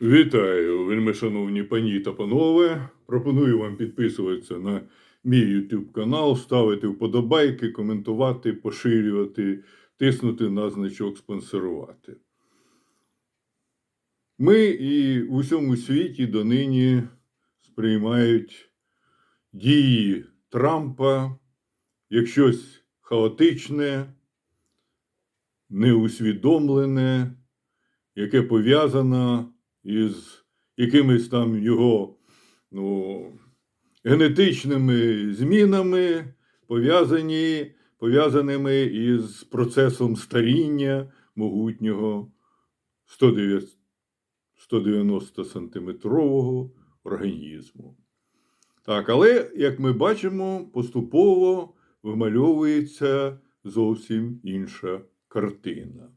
Вітаю, вельми шановні пані та панове. Пропоную вам підписуватися на мій YouTube канал, ставити вподобайки, коментувати, поширювати, тиснути на значок спонсорувати. Ми і в усьому світі донині сприймають дії Трампа як щось хаотичне, неусвідомлене, яке пов'язано із якимись там його ну, генетичними змінами, пов'язані, пов'язаними із процесом старіння могутнього 190 сантиметрового організму. Так, але, як ми бачимо, поступово вимальовується зовсім інша картина.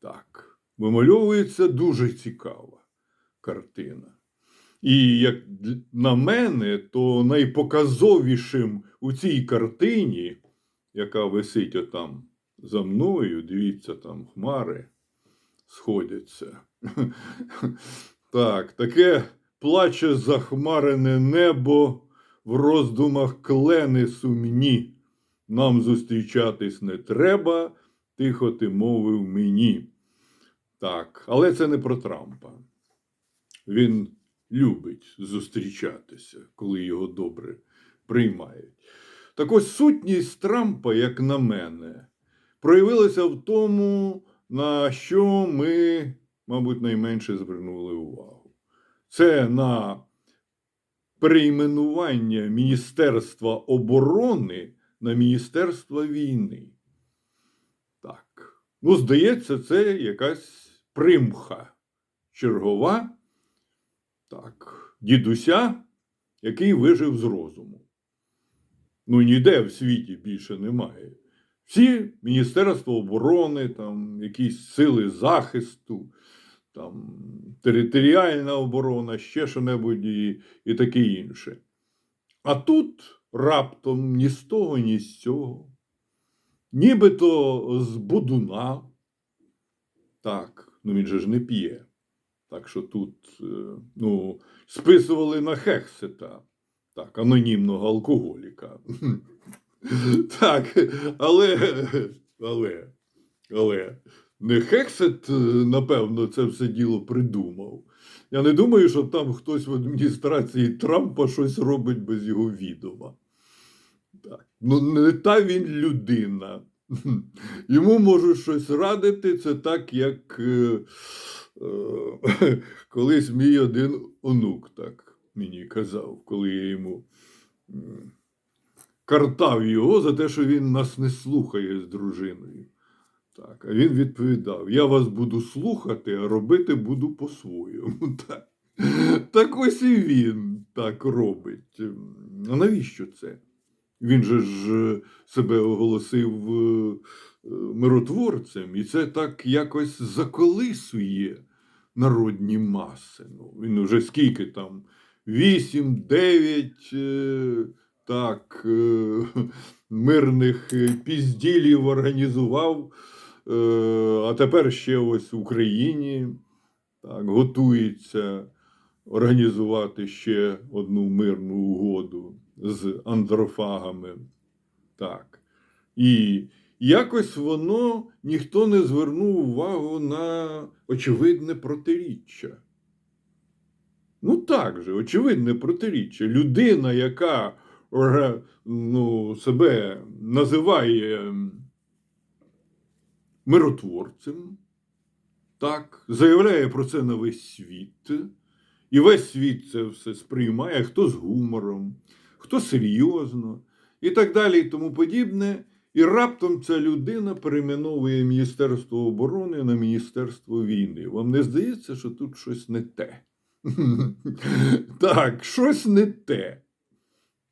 Так, вимальовується дуже цікава картина. І як на мене, то найпоказовішим у цій картині, яка висить отам за мною, дивіться, там хмари сходяться. Так, таке плаче захмарене небо в роздумах клени сумні. Нам зустрічатись не треба, тихо ти мовив мені. Так, але це не про Трампа. Він любить зустрічатися, коли його добре приймають. Так ось сутність Трампа, як на мене, проявилася в тому, на що ми, мабуть, найменше звернули увагу. Це на перейменування Міністерства оборони на Міністерство війни. Так. Ну, здається, це якась примха чергова, так, дідуся, який вижив з розуму. Ну, ніде в світі більше немає. Всі Міністерство оборони, там, якісь сили захисту, там, територіальна оборона, ще що-небудь і, і таке інше. А тут раптом ні з того, ні з цього. Нібито з будуна. Так, ну він же ж не п'є. Так що тут е, ну, списували на Хексета, так, анонімного алкоголіка. Так, але, але, але не Хексет, е, напевно, це все діло придумав. Я не думаю, що там хтось в адміністрації Трампа щось робить без його відома. Так. Ну, не та він людина. Йому можуть щось радити, це так, як е, колись мій один онук так мені казав, коли я йому картав його за те, що він нас не слухає з дружиною. Так, а він відповідав: Я вас буду слухати, а робити буду по-своєму. Так. так ось і він так робить. А навіщо це? Він же ж е, себе оголосив е, е, миротворцем, і це так якось заколисує народні маси. Ну, він уже скільки там? Вісім, дев'ять е, е, мирних пізділів організував, е, а тепер ще ось в Україні так, готується організувати ще одну мирну угоду з андрофагами. Так. І якось воно ніхто не звернув увагу на очевидне протиріччя. Ну так же, очевидне протиріччя. Людина, яка ну, себе називає миротворцем, так, заявляє про це на весь світ. І весь світ це все сприймає, хто з гумором, хто серйозно, і так далі, і тому подібне. І раптом ця людина перейменовує Міністерство оборони на Міністерство війни. Вам не здається, що тут щось не те? Так, щось не те.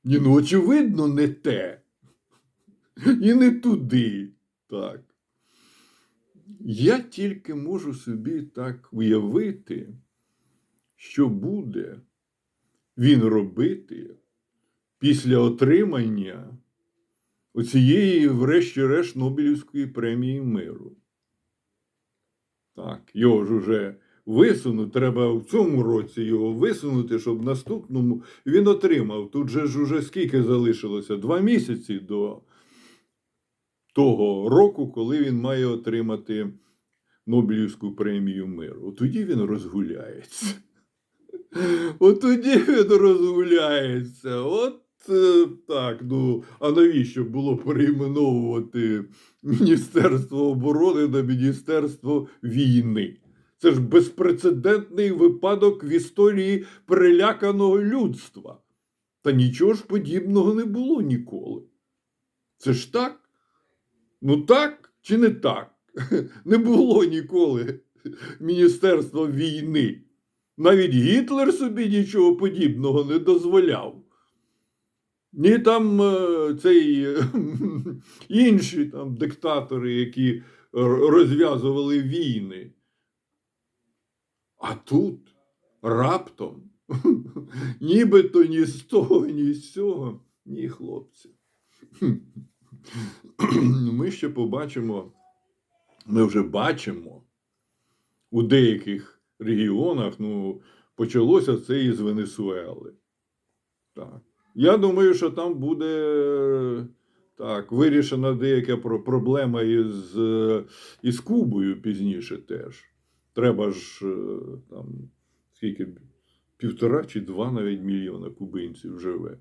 Ні, ну, очевидно, не те. І не туди. Так. Я тільки можу собі так уявити, що буде він робити після отримання оцієї, врешті-решт, Нобелівської премії миру. Так, його ж уже висунути, треба в цьому році його висунути, щоб в наступному він отримав. Тут же ж уже скільки залишилося? Два місяці до того року, коли він має отримати Нобелівську премію миру. От тоді він розгуляється. От тоді він розгуляється. От е, так. Ну, а навіщо було перейменовувати Міністерство оборони на Міністерство війни? Це ж безпрецедентний випадок в історії переляканого людства. Та нічого ж подібного не було ніколи. Це ж так? Ну так чи не так? Не було ніколи Міністерства війни. Навіть Гітлер собі нічого подібного не дозволяв. Ні там е, цей е, інші там диктатори, які розв'язували війни. А тут раптом, нібито ні з того, ні з цього, ні, хлопці. Ми ще побачимо, ми вже бачимо у деяких регіонах, ну, почалося це із Венесуели. Так. Я думаю, що там буде так, вирішена деяка проблема із, із Кубою пізніше теж. Треба ж е, там скільки півтора чи два навіть мільйона кубинців живе.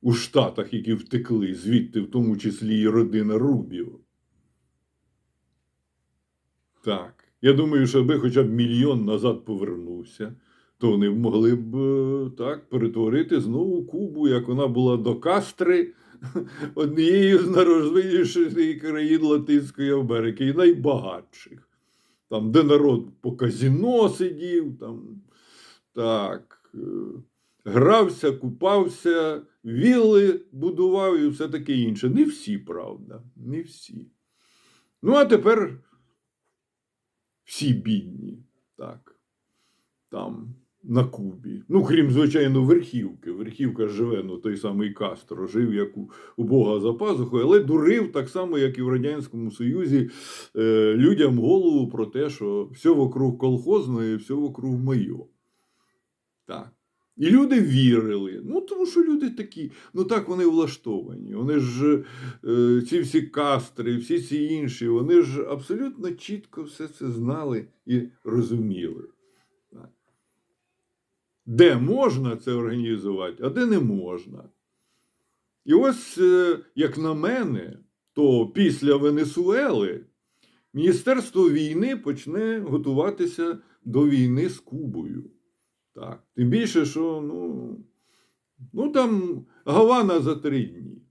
У Штатах, які втекли, звідти, в тому числі і родина Рубіо. Так. Я думаю, що аби хоча б мільйон назад повернувся, то вони могли б е, так перетворити знову Кубу, як вона була до Кастри, однією з найрозвиніших країн Латинської Америки і найбагатших. Там, де народ по казіно сидів, там так, е, грався, купався, вілли будував і все таке інше. Не всі, правда, не всі. Ну, а тепер всі бідні, так, там, на Кубі. Ну, крім, звичайно, верхівки. Верхівка живе, ну той самий Кастро, жив як у, у Бога за пазухою, але дурив так само, як і в Радянському Союзі, е, людям голову про те, що все вокруг колхозне і все вокруг моє. Так. І люди вірили. Ну, тому що люди такі, ну так вони влаштовані. Вони ж е, ці всі кастри, всі ці інші, вони ж абсолютно чітко все це знали і розуміли. Де можна це організувати, а де не можна. І ось, е, як на мене, то після Венесуели Міністерство війни почне готуватися до війни з Кубою. Так. Тим більше, що ну, ну там Гавана за три дні.